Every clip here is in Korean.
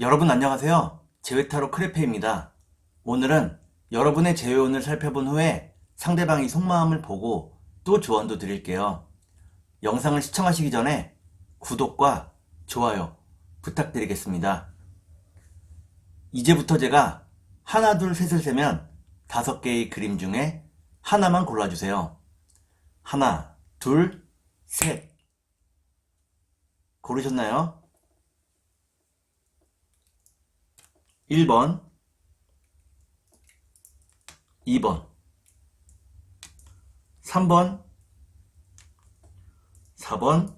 여러분 안녕하세요. 제외타로 크레페입니다. 오늘은 여러분의 제외운을 살펴본 후에 상대방이 속마음을 보고 또 조언도 드릴게요. 영상을 시청하시기 전에 구독과 좋아요 부탁드리겠습니다. 이제부터 제가 하나, 둘, 셋을 세면 다섯 개의 그림 중에 하나만 골라주세요. 하나, 둘, 셋. 고르셨나요? 1번, 2번, 3번, 4번,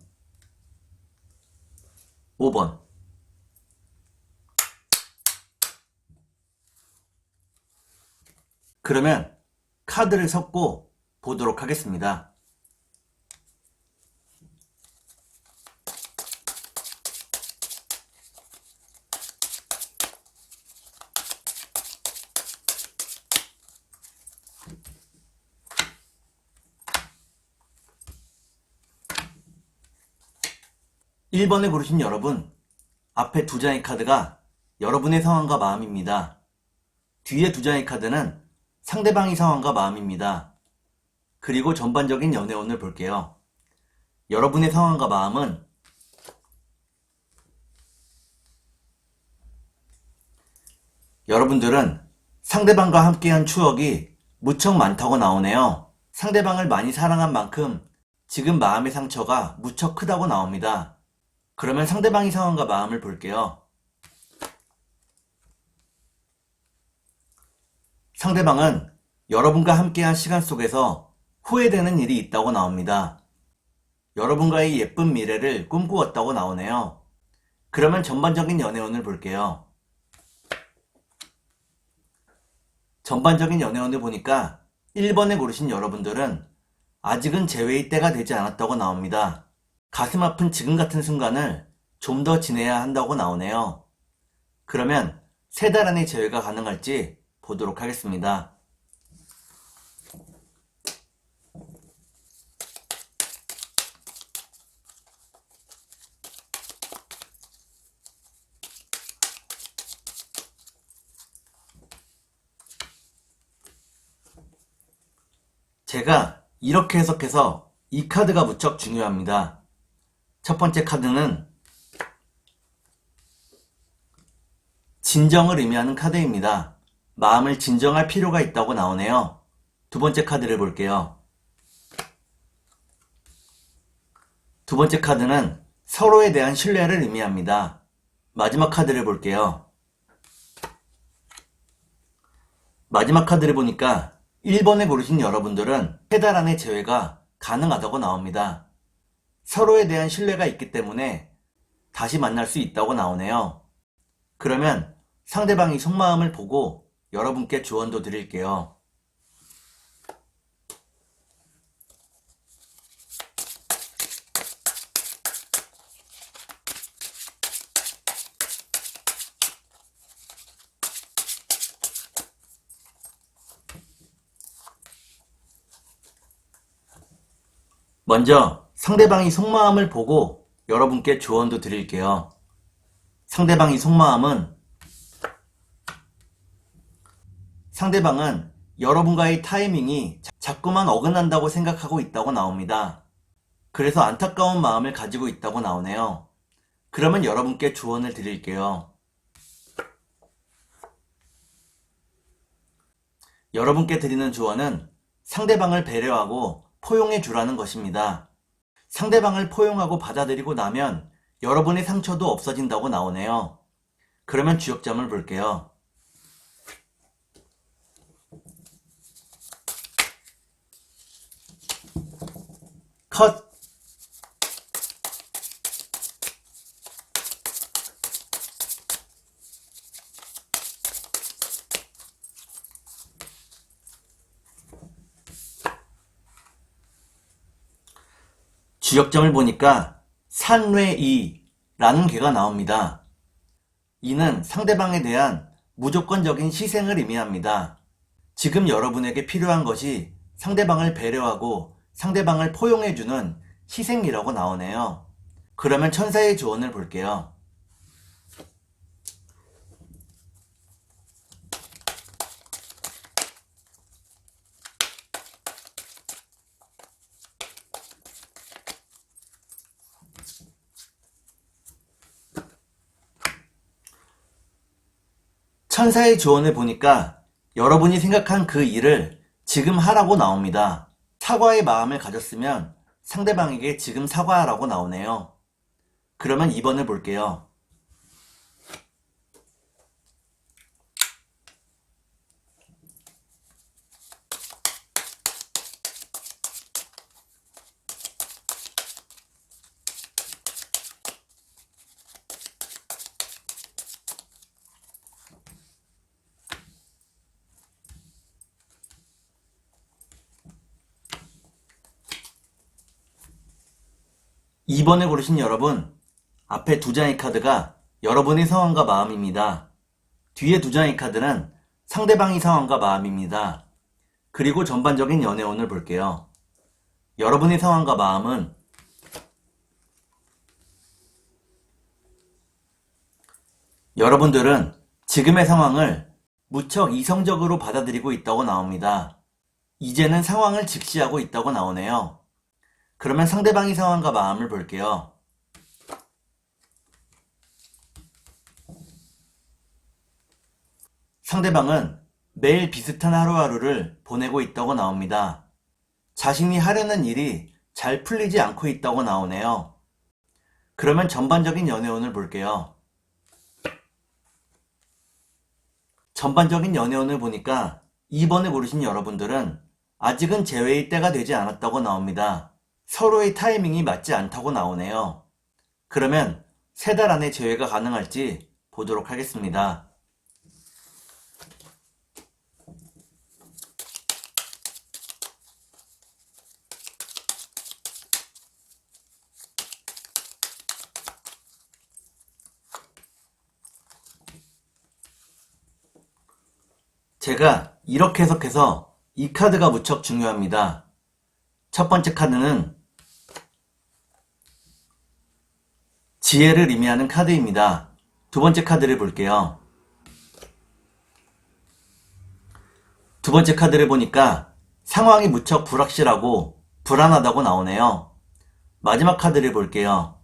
5번. 그러면 카드를 섞고 보도록 하겠습니다. 일 번에 고르신 여러분, 앞에 두 장의 카드가 여러분의 상황과 마음입니다. 뒤에 두 장의 카드는 상대방의 상황과 마음입니다. 그리고 전반적인 연애운을 볼게요. 여러분의 상황과 마음은 여러분들은 상대방과 함께한 추억이 무척 많다고 나오네요. 상대방을 많이 사랑한 만큼 지금 마음의 상처가 무척 크다고 나옵니다. 그러면 상대방의 상황과 마음을 볼게요. 상대방은 여러분과 함께한 시간 속에서 후회되는 일이 있다고 나옵니다. 여러분과의 예쁜 미래를 꿈꾸었다고 나오네요. 그러면 전반적인 연애운을 볼게요. 전반적인 연애운을 보니까 1번에 고르신 여러분들은 아직은 재회의 때가 되지 않았다고 나옵니다. 가슴 아픈 지금 같은 순간을 좀 더 지내야 한다고 나오네요. 그러면 세 달 안에 재회가 가능할지 보도록 하겠습니다. 제가 이렇게 해석해서 이 카드가 무척 중요합니다. 첫 번째 카드는 진정을 의미하는 카드입니다. 마음을 진정할 필요가 있다고 나오네요. 두 번째 카드를 볼게요. 두 번째 카드는 서로에 대한 신뢰를 의미합니다. 마지막 카드를 볼게요. 마지막 카드를 보니까 1번에 고르신 여러분들은 세달 안에 재회가 가능하다고 나옵니다. 서로에 대한 신뢰가 있기 때문에 다시 만날 수 있다고 나오네요. 그러면 상대방이 속마음을 보고 여러분께 조언도 드릴게요. 먼저 상대방이 속마음을 보고 여러분께 조언도 드릴게요. 상대방이 속마음은 상대방은 여러분과의 타이밍이 자- 자꾸만 어긋난다고 생각하고 있다고 나옵니다. 그래서 안타까운 마음을 가지고 있다고 나오네요. 그러면 여러분께 조언을 드릴게요. 여러분께 드리는 조언은 상대방을 배려하고 포용해 주라는 것입니다. 상대방을 포용하고 받아들이고 나면 여러분의 상처도 없어진다고 나오네요. 그러면 주역점을 볼게요. 컷! 주역점을 보니까 산외이라는 개가 나옵니다. 이는 상대방에 대한 무조건적인 희생을 의미합니다. 지금 여러분에게 필요한 것이 상대방을 배려하고 상대방을 포용해주는 희생이라고 나오네요. 그러면 천사의 조언을 볼게요. 천사의 조언을 보니까 여러분이 생각한 그 일을 지금 하라고 나옵니다. 사과의 마음을 가졌으면 상대방에게 지금 사과하라고 나오네요. 그러면 2번을 볼게요. 이번에 고르신 여러분, 앞에 두 장의 카드가 여러분의 상황과 마음입니다. 뒤에 두 장의 카드는 상대방의 상황과 마음입니다. 그리고 전반적인 연애운을 볼게요. 여러분의 상황과 마음은 여러분들은 지금의 상황을 무척 이성적으로 받아들이고 있다고 나옵니다. 이제는 상황을 직시하고 있다고 나오네요. 그러면 상대방의 상황과 마음을 볼게요. 상대방은 매일 비슷한 하루하루를 보내고 있다고 나옵니다. 자신이 하려는 일이 잘 풀리지 않고 있다고 나오네요. 그러면 전반적인 연애운을 볼게요. 전반적인 연애운을 보니까 2번을 고르신 여러분들은 아직은 재회의 때가 되지 않았다고 나옵니다. 서로의 타이밍이 맞지 않다고 나오네요. 그러면 세 달 안에 재회가 가능할지 보도록 하겠습니다. 제가 이렇게 해석해서 이 카드가 무척 중요합니다. 첫 번째 카드는 지혜를 의미하는 카드입니다. 두 번째 카드를 볼게요. 두 번째 카드를 보니까 상황이 무척 불확실하고 불안하다고 나오네요. 마지막 카드를 볼게요.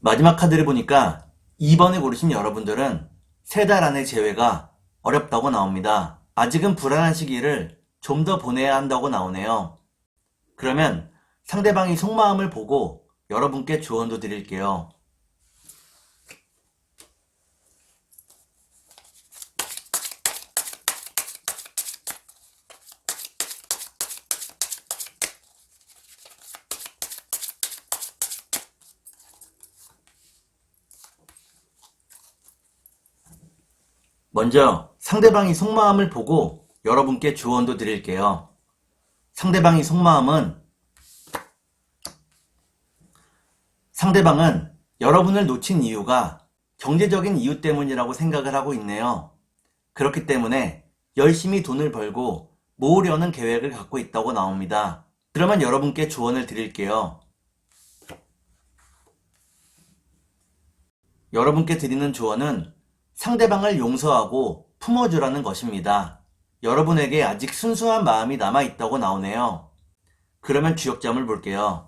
마지막 카드를 보니까 2번을 고르신 여러분들은 세 달 안에 재회가 어렵다고 나옵니다. 아직은 불안한 시기를 좀 더 보내야 한다고 나오네요. 그러면 상대방이 속마음을 보고 여러분께 조언도 드릴게요. 먼저 상대방이 속마음을 보고 여러분께 조언도 드릴게요. 상대방이 속마음은 상대방은 여러분을 놓친 이유가 경제적인 이유 때문이라고 생각을 하고 있네요. 그렇기 때문에 열심히 돈을 벌고 모으려는 계획을 갖고 있다고 나옵니다. 그러면 여러분께 조언을 드릴게요. 여러분께 드리는 조언은 상대방을 용서하고 품어주라는 것입니다. 여러분에게 아직 순수한 마음이 남아있다고 나오네요. 그러면 주역점을 볼게요.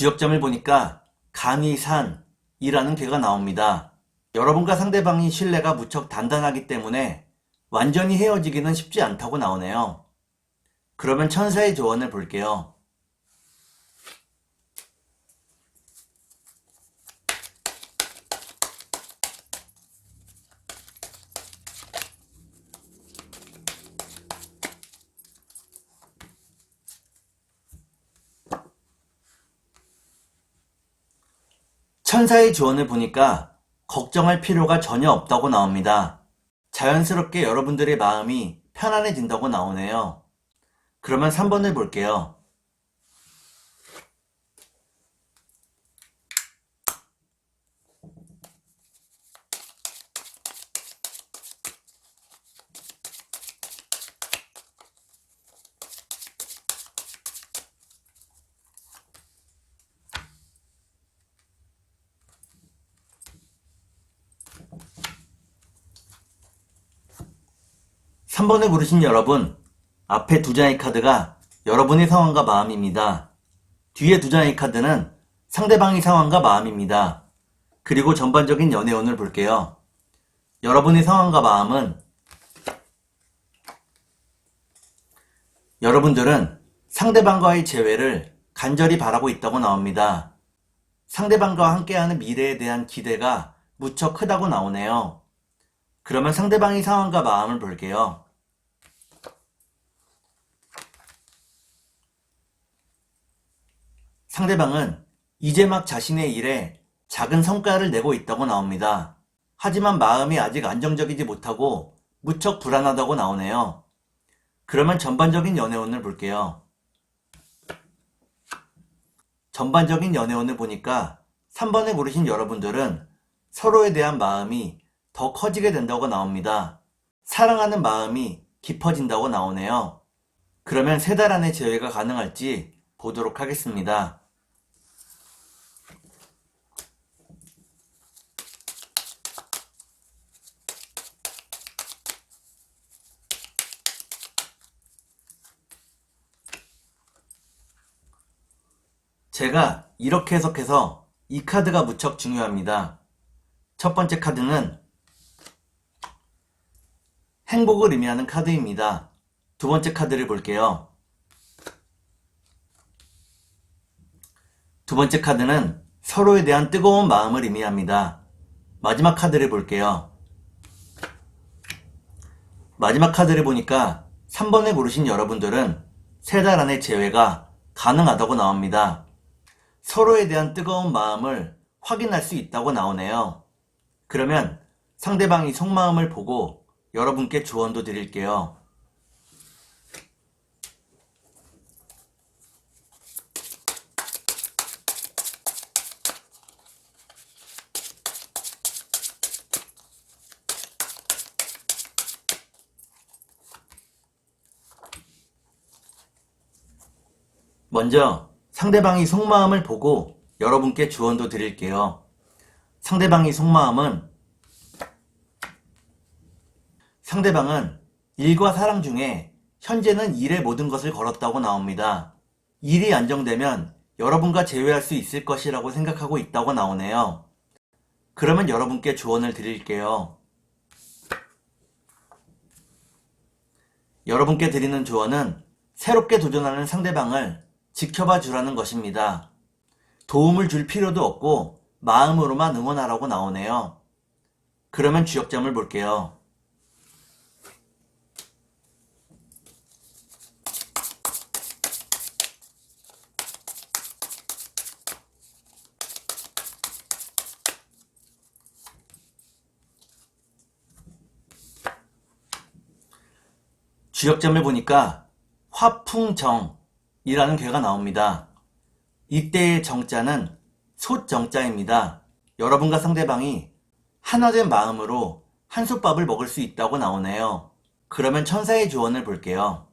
주역점을 보니까 간이산이라는 괴가 나옵니다. 여러분과 상대방의 신뢰가 무척 단단하기 때문에 완전히 헤어지기는 쉽지 않다고 나오네요. 그러면 천사의 조언을 볼게요. 천사의 조언을 보니까 걱정할 필요가 전혀 없다고 나옵니다. 자연스럽게 여러분들의 마음이 편안해진다고 나오네요. 그러면 3번을 볼게요. 3번을 고르신 여러분, 앞에 두 장의 카드가 여러분의 상황과 마음입니다. 뒤에 두 장의 카드는 상대방의 상황과 마음입니다. 그리고 전반적인 연애운을 볼게요. 여러분의 상황과 마음은 여러분들은 상대방과의 재회를 간절히 바라고 있다고 나옵니다. 상대방과 함께하는 미래에 대한 기대가 무척 크다고 나오네요. 그러면 상대방의 상황과 마음을 볼게요. 상대방은 이제 막 자신의 일에 작은 성과를 내고 있다고 나옵니다. 하지만 마음이 아직 안정적이지 못하고 무척 불안하다고 나오네요. 그러면 전반적인 연애운을 볼게요. 전반적인 연애운을 보니까 3번에 고르신 여러분들은 서로에 대한 마음이 더 커지게 된다고 나옵니다. 사랑하는 마음이 깊어진다고 나오네요. 그러면 세 달 안에 재회가 가능할지 보도록 하겠습니다. 제가 이렇게 해석해서 이 카드가 무척 중요합니다. 첫 번째 카드는 행복을 의미하는 카드입니다. 두 번째 카드를 볼게요. 두 번째 카드는 서로에 대한 뜨거운 마음을 의미합니다. 마지막 카드를 볼게요. 마지막 카드를 보니까 3번에 고르신 여러분들은 세 달 안에 재회가 가능하다고 나옵니다. 서로에 대한 뜨거운 마음을 확인할 수 있다고 나오네요. 그러면 상대방이 속마음을 보고 여러분께 조언도 드릴게요. 먼저 상대방이 속마음을 보고 여러분께 조언도 드릴게요. 상대방의 속마음은 상대방은 일과 사랑 중에 현재는 일에 모든 것을 걸었다고 나옵니다. 일이 안정되면 여러분과 재회할 수 있을 것이라고 생각하고 있다고 나오네요. 그러면 여러분께 조언을 드릴게요. 여러분께 드리는 조언은 새롭게 도전하는 상대방을 지켜봐 주라는 것입니다. 도움을 줄 필요도 없고 마음으로만 응원하라고 나오네요. 그러면 주역점을 볼게요. 주역점을 보니까 화풍정 이라는 괴가 나옵니다. 이때의 정자는 솥정자입니다. 여러분과 상대방이 하나된 마음으로 한솥밥을 먹을 수 있다고 나오네요. 그러면 천사의 조언을 볼게요.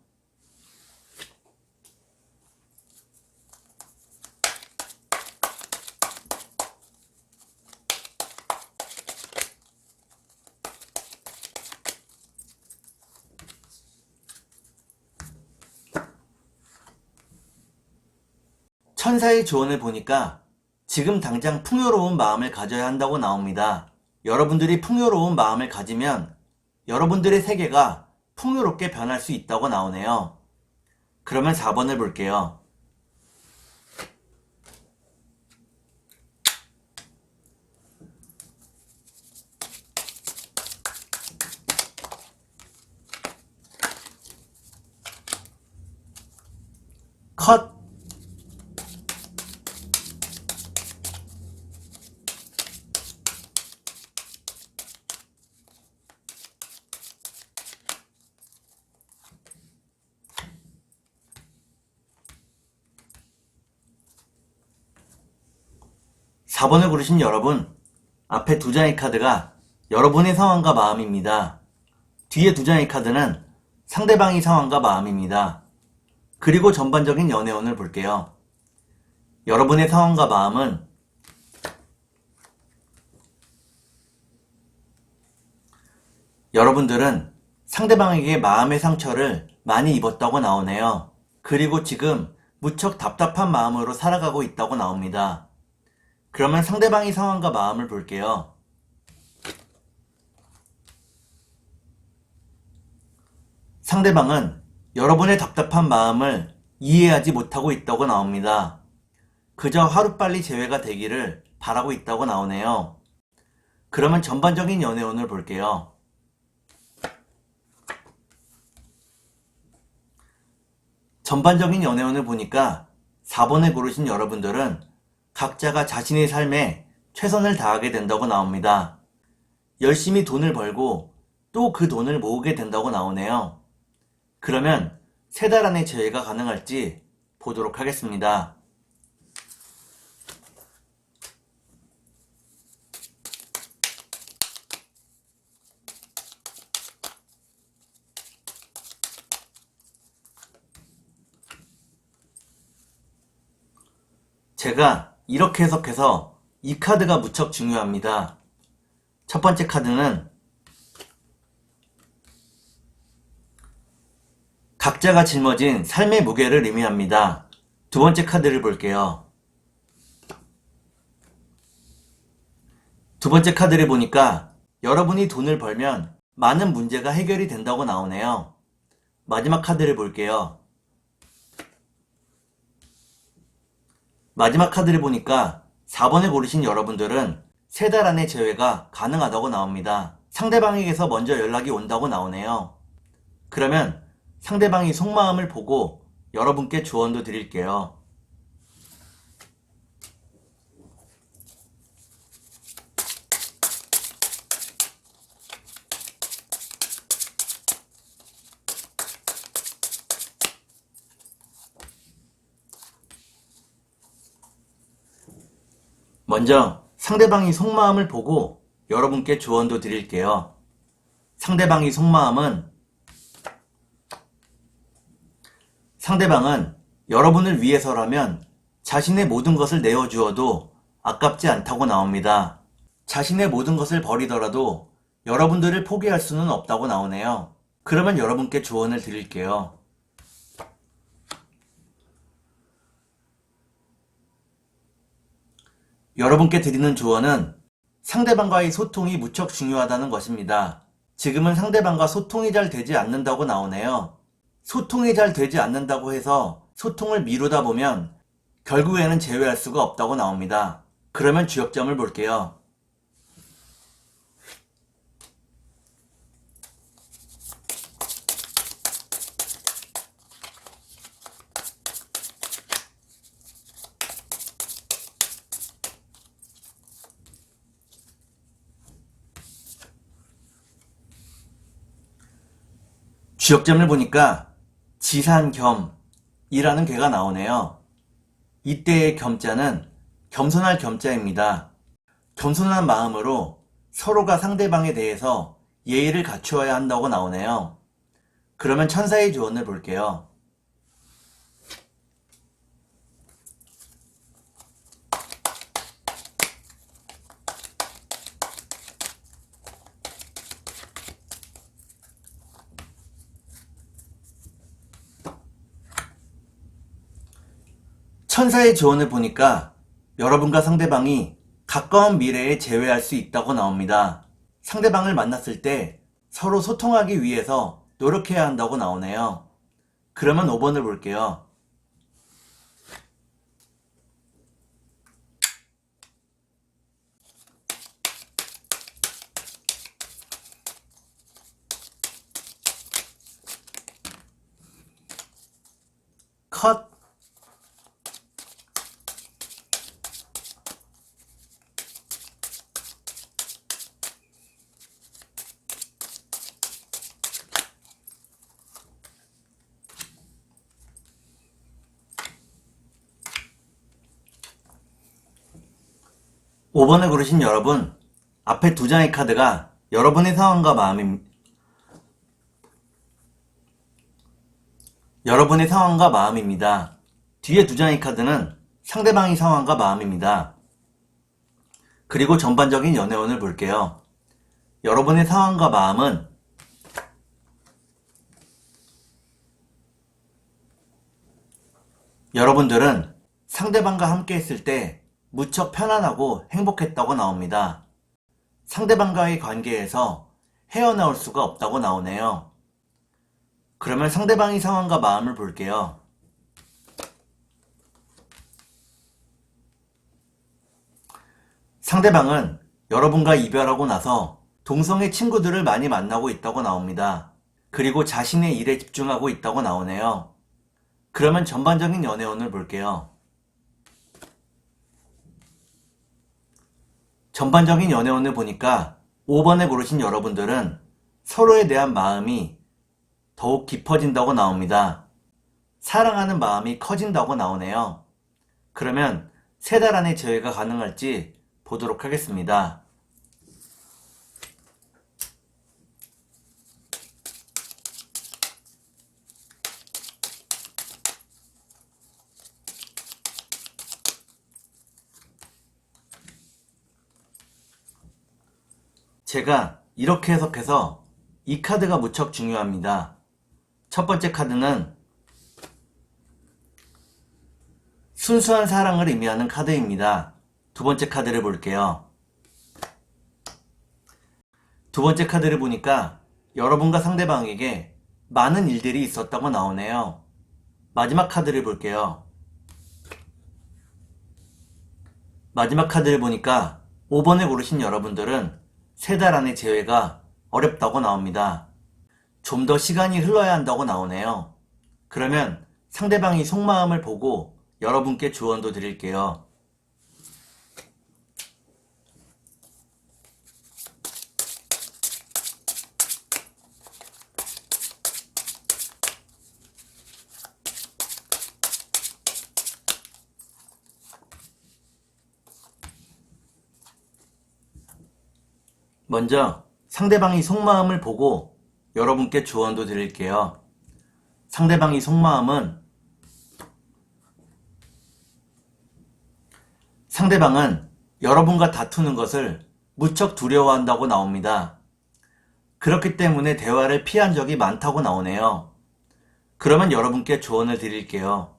천사의 조언을 보니까 지금 당장 풍요로운 마음을 가져야 한다고 나옵니다. 여러분들이 풍요로운 마음을 가지면 여러분들의 세계가 풍요롭게 변할 수 있다고 나오네요. 그러면 4번을 볼게요. 컷! 4번을 고르신 여러분, 앞에 두 장의 카드가 여러분의 상황과 마음입니다. 뒤에 두 장의 카드는 상대방의 상황과 마음입니다. 그리고 전반적인 연애운을 볼게요. 여러분의 상황과 마음은 여러분들은 상대방에게 마음의 상처를 많이 입었다고 나오네요. 그리고 지금 무척 답답한 마음으로 살아가고 있다고 나옵니다. 그러면 상대방의 상황과 마음을 볼게요. 상대방은 여러분의 답답한 마음을 이해하지 못하고 있다고 나옵니다. 그저 하루빨리 재회가 되기를 바라고 있다고 나오네요. 그러면 전반적인 연애운을 볼게요. 전반적인 연애운을 보니까 4번을 고르신 여러분들은 각자가 자신의 삶에 최선을 다하게 된다고 나옵니다. 열심히 돈을 벌고 또 그 돈을 모으게 된다고 나오네요. 그러면 세 달 안에 재회가 가능할지 보도록 하겠습니다. 제가 이렇게 해석해서 이 카드가 무척 중요합니다. 첫 번째 카드는 각자가 짊어진 삶의 무게를 의미합니다. 두 번째 카드를 볼게요. 두 번째 카드를 보니까 여러분이 돈을 벌면 많은 문제가 해결이 된다고 나오네요. 마지막 카드를 볼게요. 마지막 카드를 보니까 4번을 고르신 여러분들은 세 달 안에 재회가 가능하다고 나옵니다. 상대방에게서 먼저 연락이 온다고 나오네요. 그러면 상대방이 속마음을 보고 여러분께 조언도 드릴게요. 먼저 상대방이 속마음을 보고 여러분께 조언도 드릴게요. 상대방이 속마음은 상대방은 여러분을 위해서라면 자신의 모든 것을 내어주어도 아깝지 않다고 나옵니다. 자신의 모든 것을 버리더라도 여러분들을 포기할 수는 없다고 나오네요. 그러면 여러분께 조언을 드릴게요. 여러분께 드리는 조언은 상대방과의 소통이 무척 중요하다는 것입니다. 지금은 상대방과 소통이 잘 되지 않는다고 나오네요. 소통이 잘 되지 않는다고 해서 소통을 미루다 보면 결국에는 제외할 수가 없다고 나옵니다. 그러면 주역점을 볼게요. 주역점을 보니까 지산 겸이라는 괴가 나오네요. 이때의 겸자는 겸손할 겸자입니다. 겸손한 마음으로 서로가 상대방에 대해서 예의를 갖추어야 한다고 나오네요. 그러면 천사의 조언을 볼게요. 천사의 조언을 보니까 여러분과 상대방이 가까운 미래에 재회할 수 있다고 나옵니다. 상대방을 만났을 때 서로 소통하기 위해서 노력해야 한다고 나오네요. 그러면 5번을 볼게요. 컷! 5번을 고르신 여러분, 앞에 두 장의 카드가 여러분의 상황과 마음입니다. 여러분의 상황과 마음입니다. 뒤에 두 장의 카드는 상대방의 상황과 마음입니다. 그리고 전반적인 연애운을 볼게요. 여러분의 상황과 마음은 여러분들은 상대방과 함께 했을 때 무척 편안하고 행복했다고 나옵니다. 상대방과의 관계에서 헤어나올 수가 없다고 나오네요. 그러면 상대방의 상황과 마음을 볼게요. 상대방은 여러분과 이별하고 나서 동성애 친구들을 많이 만나고 있다고 나옵니다. 그리고 자신의 일에 집중하고 있다고 나오네요. 그러면 전반적인 연애운을 볼게요. 전반적인 연애운을 보니까 5번에 고르신 여러분들은 서로에 대한 마음이 더욱 깊어진다고 나옵니다. 사랑하는 마음이 커진다고 나오네요. 그러면 세 달 안에 재회가 가능할지 보도록 하겠습니다. 제가 이렇게 해석해서 이 카드가 무척 중요합니다. 첫 번째 카드는 순수한 사랑을 의미하는 카드입니다. 두 번째 카드를 볼게요. 두 번째 카드를 보니까 여러분과 상대방에게 많은 일들이 있었다고 나오네요. 마지막 카드를 볼게요. 마지막 카드를 보니까 5번에 고르신 여러분들은 세 달 안에 재회가 어렵다고 나옵니다. 좀 더 시간이 흘러야 한다고 나오네요. 그러면 상대방이 속마음을 보고 여러분께 조언도 드릴게요. 먼저 상대방이 속마음을 보고 여러분께 조언도 드릴게요. 상대방이 속마음은 상대방은 여러분과 다투는 것을 무척 두려워한다고 나옵니다. 그렇기 때문에 대화를 피한 적이 많다고 나오네요. 그러면 여러분께 조언을 드릴게요.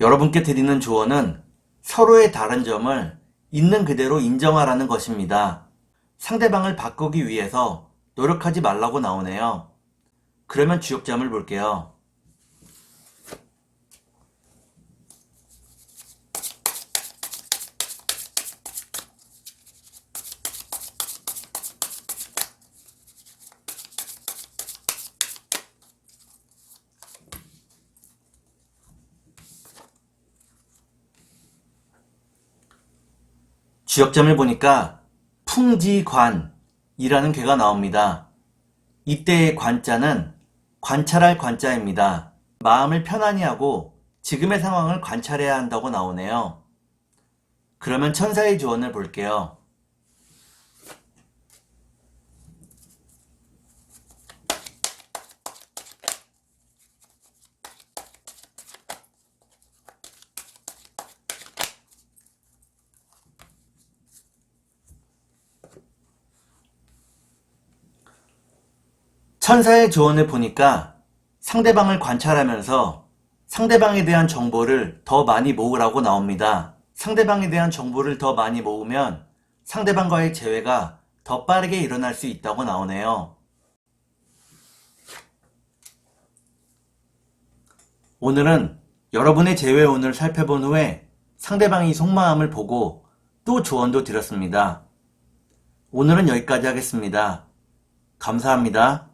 여러분께 드리는 조언은 서로의 다른 점을 있는 그대로 인정하라는 것입니다. 상대방을 바꾸기 위해서 노력하지 말라고 나오네요. 그러면 주역점을 볼게요. 주역점을 보니까 풍지관이라는 괴가 나옵니다. 이때의 관자는 관찰할 관자입니다. 마음을 편안히 하고 지금의 상황을 관찰해야 한다고 나오네요. 그러면 천사의 조언을 볼게요. 천사의 조언을 보니까 상대방을 관찰하면서 상대방에 대한 정보를 더 많이 모으라고 나옵니다. 상대방에 대한 정보를 더 많이 모으면 상대방과의 재회가 더 빠르게 일어날 수 있다고 나오네요. 오늘은 여러분의 재회운을 살펴본 후에 상대방의 속마음을 보고 또 조언도 드렸습니다. 오늘은 여기까지 하겠습니다. 감사합니다.